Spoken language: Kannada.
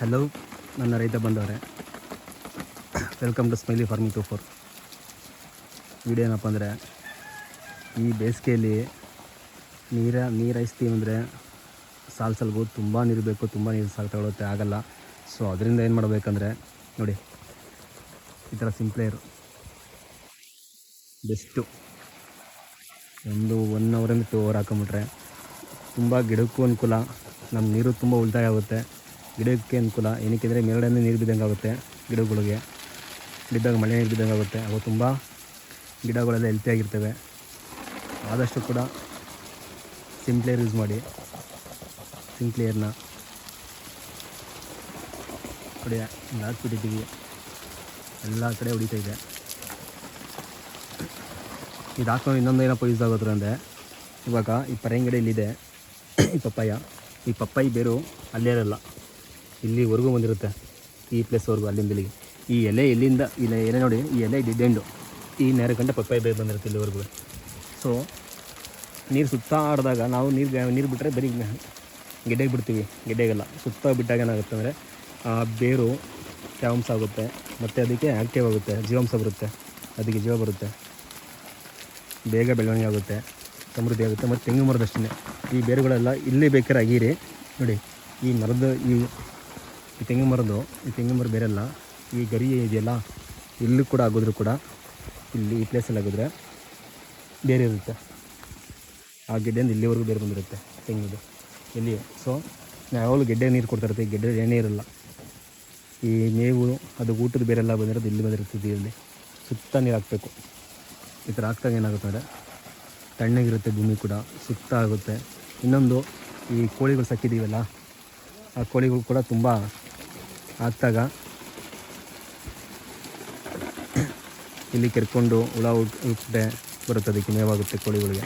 ಹಲೋ ನನ್ನ ರೈತ ಬಂದವರೇ welcome to smiley farming two four video ಏನಪ್ಪ ಅಂದರೆ, ಈ ಬೇಸಿಗೆಯಲ್ಲಿ ನೀರ, ನೀರು ಹಾಯಿಸ್ತೀವಿ ಅಂದರೆ ಸಾಲು ಸಲ್ಗು ತುಂಬ ನೀರು ಬೇಕು, ತುಂಬ ನೀರು ಸಾಲು ತಗೊಳುತ್ತೆ ಆಗಲ್ಲ. ಸೊ ಅದರಿಂದ ಏನು ಮಾಡಬೇಕಂದ್ರೆ, ನೋಡಿ, ಈ ಥರ ಸಿಂಪ್ಲೇರು ಬೆಸ್ಟು ಒಂದು ಒನ್ ಅವರಿಂದ ಟೂ ಅವರ್ ಹಾಕೊಂಬಿಟ್ರೆ ತುಂಬ ಗಿಡಕ್ಕೂ ಅನುಕೂಲ ನಮ್ಮ ನೀರು ತುಂಬ ಉಳಿತಾಯ ಆಗುತ್ತೆ. ಗಿಡಕ್ಕೆ ಅನುಕೂಲ. ಏನಕ್ಕೆ ಅಂದರೆ ಮೇಲ್ಗಡೆಯಿಂದ ನೀರು ಬಿದ್ದಂಗೆ ಆಗುತ್ತೆ ಗಿಡಗಳಿಗೆ. ಬಿದ್ದಾಗ ಮಳೆ ನೀರು ಬಿದ್ದಂಗೆ ಆಗುತ್ತೆ. ಅವು ತುಂಬ ಗಿಡಗಳೆಲ್ಲ ಹೆಲ್ತಿಯಾಗಿರ್ತವೆ ಆದಷ್ಟು ಕೂಡ ಸಿಂಪ್ಲೇರ್ ಯೂಸ್ ಮಾಡಿ. ಸಿಂಪ್ಲೇರ್ನ ಕಡೆ ಹಾಕ್ಬಿಟ್ಟಿದ್ದೀವಿ ಎಲ್ಲ ಕಡೆ ಹೊಡಿತಾ ಇದೆ. ಇದು ಹಾಕೊಂಡು ಇನ್ನೊಂದು ಏನಪ್ಪ ಯೂಸ್ ಆಗೋದ್ರ ಅಂದರೆ, ಇವಾಗ ಈ ಪರಂಗಿಡ ಇಲ್ಲಿದೆ. ಈ ಪಪ್ಪಾಯ. ಈ ಪಪ್ಪಾಯಿ ಬೇರು ಅಲ್ಲೇ ಇರಲ್ಲ ಇಲ್ಲಿವರೆಗೂ ಬಂದಿರುತ್ತೆ. ಈ ಪ್ಲೇಸ್ವರೆಗೂ ಅಲ್ಲಿಂದ ಇಲ್ಲಿಗೆ. ಈ ಎಲೆ ಇಲ್ಲಿಂದ ಇಲ್ಲ ಎಲೆ ನೋಡಿ, ಈ ಎಲೆ ಡಿಡೆಂಡು ಈ ನೇರ ಗಂಟೆ ಪಪ್ಪಾಯಿ ಬೇಗ ಬಂದಿರುತ್ತೆ ಇಲ್ಲಿವರೆಗೂ. ಸೊ ನೀರು ಸುತ್ತ ಆಡಿದಾಗ ನಾವು ನೀರು ನೀರು ಬಿಟ್ಟರೆ ಬರೀ ಗೆಡ್ಡೆಗೆ ಬಿಡ್ತೀವಿ. ಗೆಡ್ಡೆಗೆಲ್ಲ. ಸುತ್ತ ಬಿಟ್ಟಾಗ ಏನಾಗುತ್ತೆ ಅಂದರೆ ಆ ಬೇರು ತೇವಾಂಶ ಆಗುತ್ತೆ. ಮತ್ತು ಅದಕ್ಕೆ ಆ್ಯಕ್ಟಿವ್ ಆಗುತ್ತೆ. ಜೀವಾಂಶ ಬರುತ್ತೆ. ಅದಕ್ಕೆ ಜೀವ ಬರುತ್ತೆ. ಬೇಗ ಬೆಳವಣಿಗೆ ಆಗುತ್ತೆ. ಸಮೃದ್ಧಿ ಆಗುತ್ತೆ. ಮತ್ತು ತೆಂಗು ಮರದಷ್ಟೇ ಈ ಬೇರುಗಳೆಲ್ಲ ಇಲ್ಲಿ ಬೇಕಾದ್ರೆ ಅಗೀರಿ. ನೋಡಿ, ಈ ಮರದ ಈ ಈ ತೆಂಗಿನ ಮರದ್ದು, ಈ ತೆಂಗಿನ ಮರ ಬೇರೆಲ್ಲ ಈ ಗರಿ ಇದೆಯಲ್ಲ, ಇಲ್ಲಿ ಕೂಡ ಆಗೋದ್ರು ಕೂಡ ಇಲ್ಲಿ ಈ ಪ್ಲೇಸಲ್ಲಿ ಆಗಿದ್ರೆ ಬೇರೆ ಇರುತ್ತೆ. ಆ ಗೆಡ್ಡೆಯಿಂದ ಇಲ್ಲಿವರೆಗೂ ಬೇರೆ ಬಂದಿರುತ್ತೆ ತೆಂಗಿನದು. ಇಲ್ಲಿ ಸೊ ಯಾವಾಗಲೂ ಗೆಡ್ಡೆ ನೀರು ಕೊಡ್ತಾ ಈ ಗೆಡ್ಡೆ ಎಣ್ಣೆ ಇರಲ್ಲ. ಈ ಮೇವು, ಅದು ಊಟದ ಬೇರೆಲ್ಲ ಬಂದಿರೋದು ಇಲ್ಲಿ ಬಂದಿರ್ತದೆ ಇಲ್ಲಿ ಸುತ್ತ ನೀರು ಹಾಕಬೇಕು. ಈ ಥರ ಹಾಕ್ದಾಗ ಏನಾಗುತ್ತೆ ಅಂದರೆ ತಣ್ಣಗಿರುತ್ತೆ ಭೂಮಿ ಕೂಡ, ಸುತ್ತ ಆಗುತ್ತೆ. ಇನ್ನೊಂದು ಈ ಕೋಳಿಗಳು ಸಾಕಿದ್ದೀವಲ್ಲ ಆ ಕೋಳಿಗಳು ಕೂಡ ತುಂಬ ಹಾಕ್ದಾಗ ಇಲ್ಲಿ ಕೆರ್ಕೊಂಡು ಹುಳ ಉಟ್ಟೆ ಬರುತ್ತೆ ಅದಕ್ಕೆ ಮೇವಾಗುತ್ತೆ ಕೋಳಿಗಳಿಗೆ.